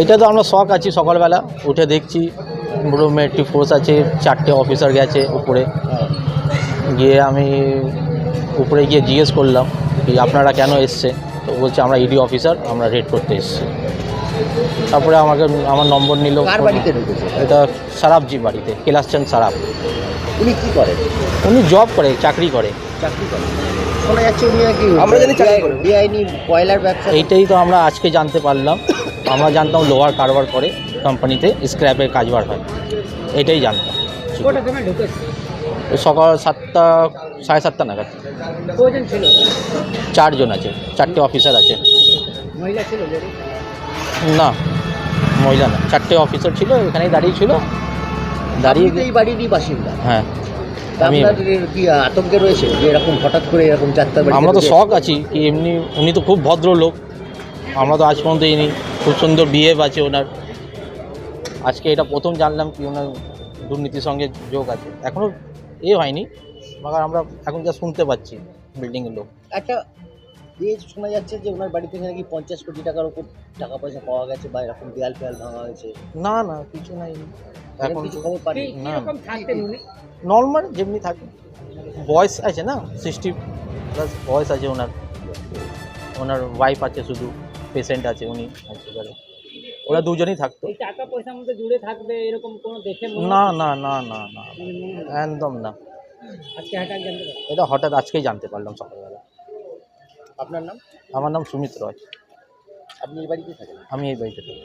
এইটা তো আমরা শখ আছি সকালবেলা উঠে দেখছি রুমে একটি ফোর্স আছে চারটে অফিসার গেছে উপরে। গিয়ে আমি উপরে গিয়ে জিজ্ঞেস করলাম কি আপনারা কেন এসছে? তো বলছে আমরা ইডি অফিসার আমরা রেড করতে এসছি। তারপরে আমাকে আমার নম্বর নিল। কার এটা সারাবজি বাড়িতে কেলাসচান সারাব। উনি কি করেন উনি জব করে চাকরি করে। চাকরি আমরা জানি কয়লার ব্যবসা এইটাই তো আমরা আজকে জানতে পারলাম। আমরা জানতাম লোহার কারবার করে কোম্পানিতে স্ক্র্যাপের কাজবার হয়। এটাই জানতাম। সকাল সাতটা সাড়ে সাতটা নাগাদ। চারজন আছে চারটে অফিসার আছে। না মহিলা না চারটে অফিসার ছিল এখানেই দাঁড়িয়ে ছিল। দাঁড়িয়ে এই বাড়িরই বাসিন্দা। হ্যাঁ আমি কি আতঙ্কে রয়েছে যে এরকম হঠাৎ করে এরকম আমরা তো শখ আছি কি এমনি উনি তো খুব ভদ্র লোক আমরা তো আজ পর্যন্ত ইনি খুব সুন্দর বিহেভ আছে ওনার। আজকে এটা প্রথম জানলাম কি ওনার দুর্নীতির সঙ্গে যোগ আছে। এখনও এ হয়নি মাগার আমরা এখন যা শুনতে পাচ্ছি বিল্ডিংয়ের লোক। একটা এ শোনা যাচ্ছে যে ওনার বাড়ি থেকে নাকি পঞ্চাশ কোটি টাকার উপর টাকা পয়সা পাওয়া গেছে বা এরকম দেয়াল ফেয়াল ভাঙা হয়েছে? না না কিছু নাই। এখন কিছু খবর পারি নর্মাল যেমনি থাকে। বয়স আছে না সিক্সটি প্লাস বয়স আছে ওনার। ওনার ওয়াইফ আছে শুধু। পেশেন্ট আছে উনি হসপিটালে ওরা দুজনই থাকতো। টাকা পয়সার মধ্যে জুড়ে থাকবে এরকম কোনো দেখে না না না না না একদম না। আজকে হঠাৎ জানতে এটা হঠাৎ আজকেই জানতে পারলাম সকালবেলা। আপনার নাম? আমার নাম সুমিত রয়। আপনি এই বাড়িতে থাকেন? আমি এই বাড়িতে থাকি।